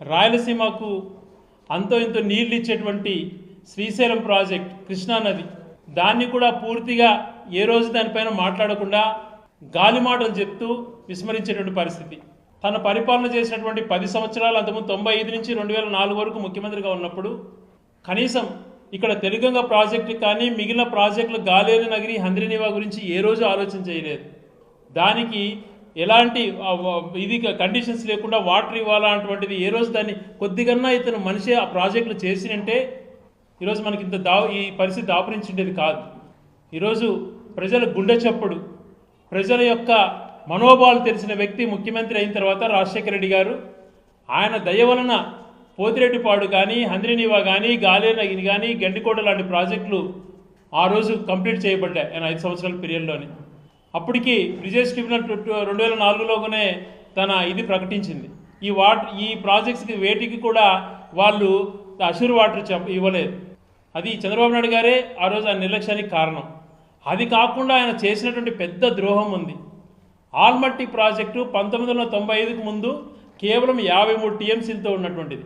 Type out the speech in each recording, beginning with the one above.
రాయలసీమకు అంతో ఇంతో నీళ్ళు ఇచ్చేటువంటి శ్రీశైలం ప్రాజెక్ట్ కృష్ణానది దాన్ని కూడా పూర్తిగా ఏ రోజు దానిపైన మాట్లాడకుండా గాలి మాటలు చెప్తూ విస్మరించేటువంటి పరిస్థితి. తన పరిపాలన చేసినటువంటి పది సంవత్సరాలు అంతకుముందు తొంభై ఐదు నుంచి రెండు వేల నాలుగు వరకు ముఖ్యమంత్రిగా ఉన్నప్పుడు కనీసం ఇక్కడ తెలుగంగ ప్రాజెక్టు కానీ మిగిలిన ప్రాజెక్టులు గాలేరు నగిరి హంద్రినివా గురించి ఏ రోజు ఆలోచన చేయలేదు. దానికి ఎలాంటి ఇది కండిషన్స్ లేకుండా వాటర్ ఇవ్వాలా అటువంటిది ఏ రోజు దాన్ని కొద్దిగన్నా ఇతను మనిషి ఆ ప్రాజెక్టులు చేసినంటే ఈరోజు మనకి ఇంత దా ఈ పరిస్థితి దాపురించిండేది కాదు. ఈరోజు ప్రజల గుండె చప్పుడు ప్రజల యొక్క మనోభావాలు తెలిసిన వ్యక్తి ముఖ్యమంత్రి అయిన తర్వాత రాజశేఖర రెడ్డి గారు ఆయన దయ వలన పోతిరెడ్డిపాడు కానీ హంద్రినీవా కానీ గాలేనగిని కానీ గండికోట లాంటి ప్రాజెక్టులు ఆ రోజు కంప్లీట్ చేయబడ్డాయి ఆయన ఐదు సంవత్సరాల పీరియడ్లోనే అప్పటికి బ్రిజేష్ ట్రిబ్యునల్ రెండు వేల నాలుగులోనే తన ఇది ప్రకటించింది. ఈ వాటర్ ఈ ప్రాజెక్ట్స్కి వేటికి కూడా వాళ్ళు అషూర్ వాటర్ చెప్ప ఇవ్వలేదు. అది చంద్రబాబు నాయుడు గారే ఆ రోజు ఆ నిర్లక్ష్యానికి కారణం. అది కాకుండా ఆయన చేసినటువంటి పెద్ద ద్రోహం ఉంది. ఆల్మట్టి ప్రాజెక్టు పంతొమ్మిది వందల తొంభై ఐదుకు ముందు కేవలం యాభై మూడు టీఎంసీలతో ఉన్నటువంటిది.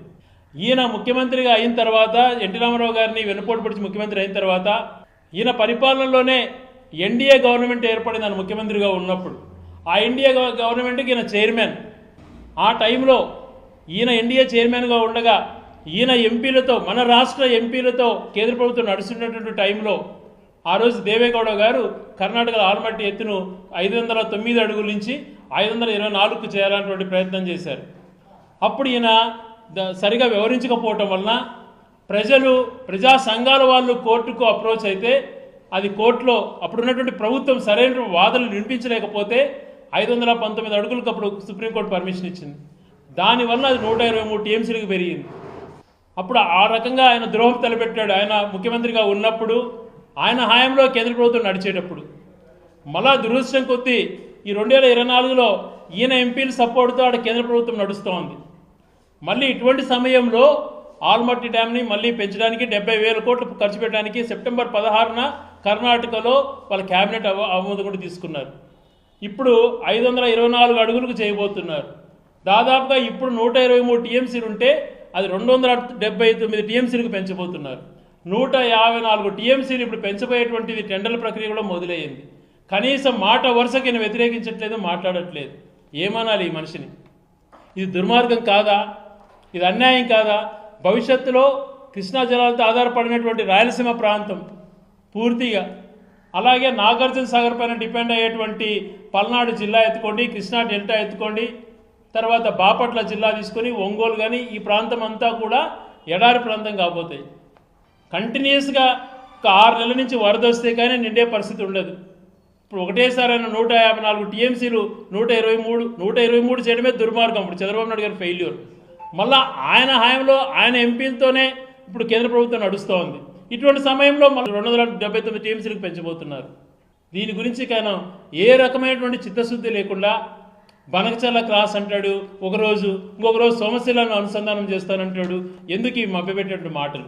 ఈయన ముఖ్యమంత్రిగా అయిన తర్వాత ఎన్టీ రామారావు గారిని వెనుపోటు పడిచి ముఖ్యమంత్రి అయిన తర్వాత ఈయన పరిపాలనలోనే ఎన్డీఏ గవర్నమెంట్ ఏర్పడింది ఆయన ముఖ్యమంత్రిగా ఉన్నప్పుడు ఆ ఎన్డీఏ గవర్నమెంట్కి ఈయన చైర్మన్. ఆ టైంలో ఈయన ఎన్డీఏ చైర్మన్గా ఉండగా ఈయన ఎంపీలతో మన రాష్ట్ర ఎంపీలతో కేంద్ర ప్రభుత్వం నడుస్తున్నటువంటి టైంలో ఆ రోజు దేవేగౌడ గారు కర్ణాటకలో ఆల్మట్టి ఎత్తును ఐదు వందల తొమ్మిది అడుగుల నుంచి ఐదు వందల ఇరవై నాలుగుకు చేయాలన్నటువంటి ప్రయత్నం చేశారు. అప్పుడు ఈయన సరిగా వివరించకపోవటం వలన ప్రజలు ప్రజా సంఘాల వాళ్ళు కోర్టుకు అప్రోచ్ అయితే అది కోర్టులో అప్పుడున్నటువంటి ప్రభుత్వం సరైన వాదనలు వినిపించలేకపోతే ఐదు వందల పంతొమ్మిది అడుగులకు అప్పుడు సుప్రీంకోర్టు పర్మిషన్ ఇచ్చింది. దానివల్ల అది నూట ఇరవై మూడు టీఎంసీలకు పెరిగింది. అప్పుడు ఆ రకంగా ఆయన ద్రోహం తలపెట్టాడు. ఆయన ముఖ్యమంత్రిగా ఉన్నప్పుడు ఆయన హాయంలో కేంద్ర ప్రభుత్వం నడిచేటప్పుడు. మళ్ళా దురదృష్టం కొద్దీ ఈ రెండు వేల ఇరవై నాలుగులో ఈయన ఎంపీల సపోర్ట్తో ఆడ కేంద్ర ప్రభుత్వం నడుస్తోంది. మళ్ళీ ఇటువంటి సమయంలో ఆల్మట్టి డ్యామ్ని మళ్ళీ పెంచడానికి డెబ్బై వేల కోట్లు ఖర్చు పెట్టడానికి సెప్టెంబర్ పదహారున కర్ణాటకలో వాళ్ళ క్యాబినెట్ అవ ఆమోదం కూడా తీసుకున్నారు. ఇప్పుడు ఐదు వందల ఇరవై నాలుగు అడుగులకు చేయబోతున్నారు. దాదాపుగా ఇప్పుడు నూట ఇరవై మూడు టీఎంసీలు ఉంటే అది రెండు వందల డెబ్బై తొమ్మిది టీఎంసీలకు పెంచబోతున్నారు. నూట యాభై నాలుగు టీఎంసీలు ఇప్పుడు పెంచబోయేటువంటిది టెండర్ల ప్రక్రియ కూడా మొదలయ్యింది. కనీసం మాట వరుసకి నేను వ్యతిరేకించట్లేదు మాట్లాడట్లేదు. ఏమనాలి ఈ మనిషిని? ఇది దుర్మార్గం కాదా? ఇది అన్యాయం కాదా? భవిష్యత్తులో కృష్ణా జలాలతో ఆధారపడినటువంటి రాయలసీమ ప్రాంతం పూర్తిగా అలాగే నాగార్జున సాగర్ పైన డిపెండ్ అయ్యేటువంటి పల్నాడు జిల్లా ఎత్తుకోండి కృష్ణా డెల్టా ఎత్తుకోండి తర్వాత బాపట్ల జిల్లా తీసుకొని ఒంగోలు కానీ ఈ ప్రాంతం అంతా కూడా ఎడారి ప్రాంతం కాబోతాయి. కంటిన్యూస్గా ఒక ఆరు నెలల నుంచి వరద వస్తే కానీ నిండే పరిస్థితి ఉండదు. ఇప్పుడు ఒకటేసారి ఆయన నూట యాభై నాలుగు టీఎంసీలు నూట ఇరవై మూడు నూట ఇరవై మూడు చేయడమే దుర్మార్గం. ఇప్పుడు చంద్రబాబు నాయుడు గారి ఫెయిల్యూర్. మళ్ళా ఆయన హయాంలో ఆయన ఎంపీలతోనే ఇప్పుడు కేంద్ర ప్రభుత్వం నడుస్తోంది. ఇటువంటి సమయంలో మళ్ళీ రెండు వందల డెబ్బై తొమ్మిది టీఎంసీలకు పెంచబోతున్నారు. దీని గురించి కానీ ఏ రకమైనటువంటి చిత్తశుద్ధి లేకుండా బనకచల్ల క్రాస్ అంటాడు ఒకరోజు ఇంకొక రోజు సోమశిలను అనుసంధానం చేస్తానంటాడు ఎందుకు ఈ మభ్యపెట్టేటువంటి మాటలు?